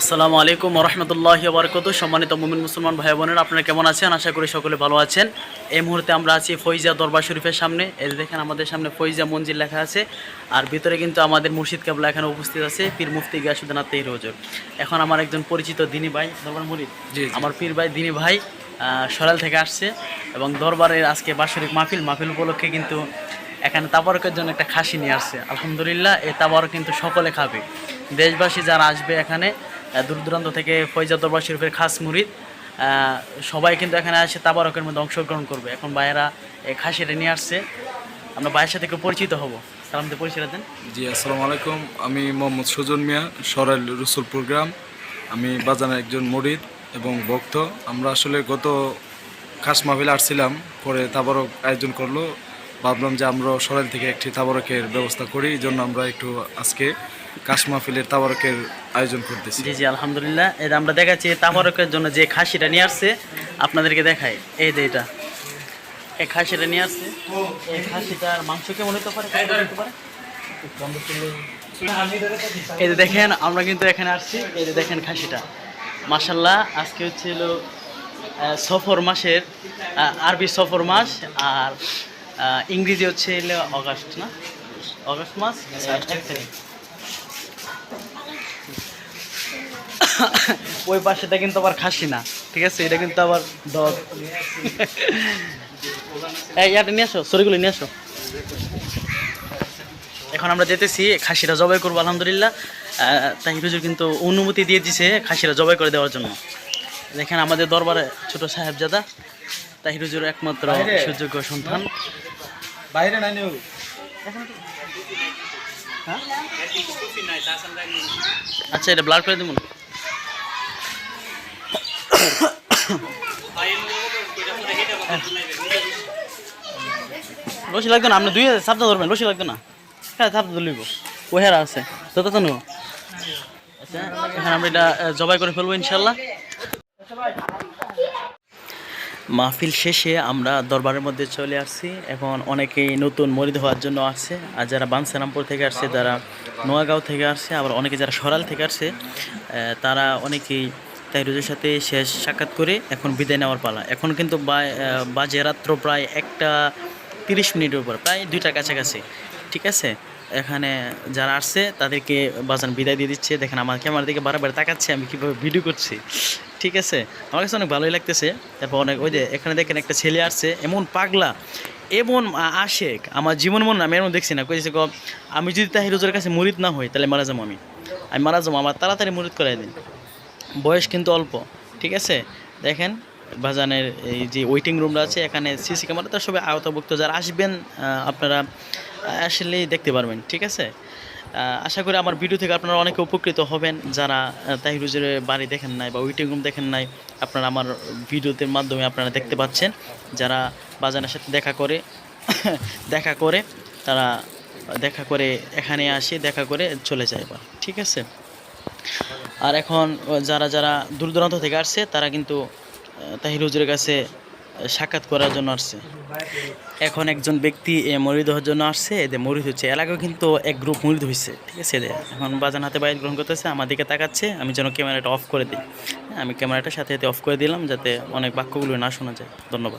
আসসালামু আলাইকুম রহমতুল্লাহ বরকত সম্মানিত মুমিন মুসলমান ভাই বোনেরা আপনারা কেমন আছেন? আশা করি সকলে ভালো আছেন। এই মুহূর্তে আমরা আছি ফৈজা দরবার শরীফের সামনে। এই দেখেন আমাদের সামনে ফৈজা মঞ্জিল লেখা আছে। আর ভিতরে কিন্তু আমাদের মুর্শিদ কাবলা এখানে উপস্থিত আছে পীর মুফতি গিয়াসুদ্দিন আত্মীর হজর। এখন আমার একজন পরিচিত দিনী ভাই দরবার মুরিদ। আমার পীর ভাই দিনী ভাই সরাল থেকে আসছে। এবং দরবারের আজকে বাৎসরিক মাহফিল। মাহফিল উপলক্ষে কিন্তু এখানে তাবারকের জন্য একটা খাসি নিয়ে আসছে। আলহামদুলিল্লাহ এই তাবারক কিন্তু সকলে খাবে। দেশবাসী যারা আসবে এখানে দূর দূরান্ত থেকে ফৈজা দরবার শরীফের খাস মুরিদ সবাই কিন্তু এখানে আসে তাবারকের মধ্যে অংশগ্রহণ করবে। এখন ভাইয়েরা খাসিটা নিয়ে আসছে। আমরা ভাইয়ের সাথে একটু পরিচিত হব। সালাম দিয়ে পরিচয় দেন। জি, আসসালামু আলাইকুম। আমি মোহাম্মদ সুজন মিয়া, সরাইল রসুলপুর গ্রাম। আমি বাজানের একজন মরিদ এবং ভক্ত। আমরা আসলে গত খাস মাহফিল আসছিলাম, পরে তাবারক আয়োজন করল। ভাবলাম যে আমরা সরাইল থেকে একটি তাবারকের ব্যবস্থা করি, এই জন্য আমরা একটু আজকে কাশ মাহফিলের তাবারকের আয়োজন করতেছি। জি জি আলহামদুলিল্লাহ। এটা আমরা দেখাচ্ছি তাবারকের জন্য যে খাসিটা নিয়ে আসছে আপনাদেরকে দেখাই। এই যে এটা। এই খাসিটা নিয়ে আসছে। এই খাসিটার মাংস কেমন হতে পারে? এই যে দেখেন আমরা কিন্তু এখানে আসছি। এই যে দেখেন খাসিটা। মাসাল্লাহ আজকে হচ্ছে হলো আহ, সফর মাসের আরবি সফর মাস আর ইংরেজি হচ্ছে অগাস্ট না? অগাস্ট মাস এক তারিখ। ওই পাশেটা কিন্তু আবার খাসি না। ঠিক আছে? এটা কিন্তু আবার দর এই ইয়াটা নিয়ে আসো সরিগুলো নিয়ে আসো। এখন আমরা যেতেছি খাসিরা জবাই করব আলহামদুলিল্লাহ। তাই হুজুর কিন্তু অনুমতি দিয়ে দিছে খাসিরা জবাই করে দেওয়ার জন্য। দেখেন আমাদের দরবারে ছোট সাহেবজাদা তাহির হুজুর একমাত্র সুযোগ্য সন্তান। বাইরে নাই হ্যাঁ? আচ্ছা এটা ব্লাড করে দেবো রশি লাগতো না, আপনি দুই হাজার সাপটা ধরবেন, রশি লাগতো না। হ্যাঁ সাপটা ধরলিব ও হেরা আছে, তো তো নেব। আচ্ছা এখন আমরা এটা জবাই করে ফেলব ইনশাল্লাহ মাহফিল শেষে আমরা দরবারের মধ্যে চলে আসছি, এখন অনেকেই নতুন মরিদ হওয়ার জন্য আসছে। আর যারা বানসারামপুর থেকে আসছে, যারা নোয়াগাঁও থেকে আসছে, আবার অনেকে যারা সরাল থেকে আসছে তারা অনেকেই তাইরুজের সাথে শেষ সাক্ষাৎ করে এখন বিদায় নেওয়ার পালা। এখন কিন্তু বাজে রাত্র প্রায় একটা তিরিশ মিনিটের উপর, প্রায় দুইটার কাছাকাছি। ঠিক আছে? এখানে যারা আসছে তাদেরকে বাজান বিদায় দিয়ে দিচ্ছে। দেখেন আমার ক্যামেরা দিকে বারবার তাকাচ্ছে, আমি কীভাবে ভিডিও করছি। ঠিক আছে? আমার কাছে অনেক ভালোই লাগতেছে। তারপর অনেক ওই যে এখানে দেখেন একটা ছেলে আসছে, এমন পাগলা, এমন আশেক। আমার জীবন মন আমি এমন দেখছি না। কইছে ক আমি যদি তাহির হুজুরের কাছে মুরিদ না হই, তাহলে মারা যাব আমি। আমি মারা যাব, আমার তাড়াতাড়ি মুরিদ করাই দিন। বয়স কিন্তু অল্প ঠিক আছে? দেখেন বাজানের এই যে ওয়েটিং রুমটা আছে এখানে সিসি ক্যামেরা তো সবাই আওতাভুক্ত। যারা আসবেন আপনারা আসলেই দেখতে পারবেন ঠিক আছে? আশা করি আমার ভিডিও থেকে আপনারা অনেকে উপকৃত হবেন। যারা আহ, তাহির হুজুরের বাড়ি দেখেন নাই বা ওয়েটিং রুম দেখেন নাই আপনারা আমার ভিডিওতে মাধ্যমে আপনারা দেখতে পাচ্ছেন। যারা বাজানের সাথে দেখা করে দেখা করে তারা দেখা করে এখানে আসে দেখা করে চলে যায় এবার ঠিক আছে? আর এখন যারা যারা দূর দূরান্ত থেকে আসছে তারা কিন্তু তাহির হুজুরের কাছে সাক্ষাৎ করার জন্য আসছে। এখন একজন ব্যক্তি এ, মরিদ হওয়ার জন্য আসছে। এদের মরিদ হচ্ছে এলাকায় কিন্তু এক গ্রুপ মরিদ হয়েছে ঠিক আছে? এদের এখন বাজান হাতে বাইর গ্রহণ করতেছে আমার দিকে তাকাচ্ছে আমি যেন ক্যামেরাটা অফ করে দিই। হ্যাঁ, আমি ক্যামেরাটা সাথে সাথে অফ করে দিলাম যাতে অনেক বাক্যগুলো না শোনা যায়। ধন্যবাদ।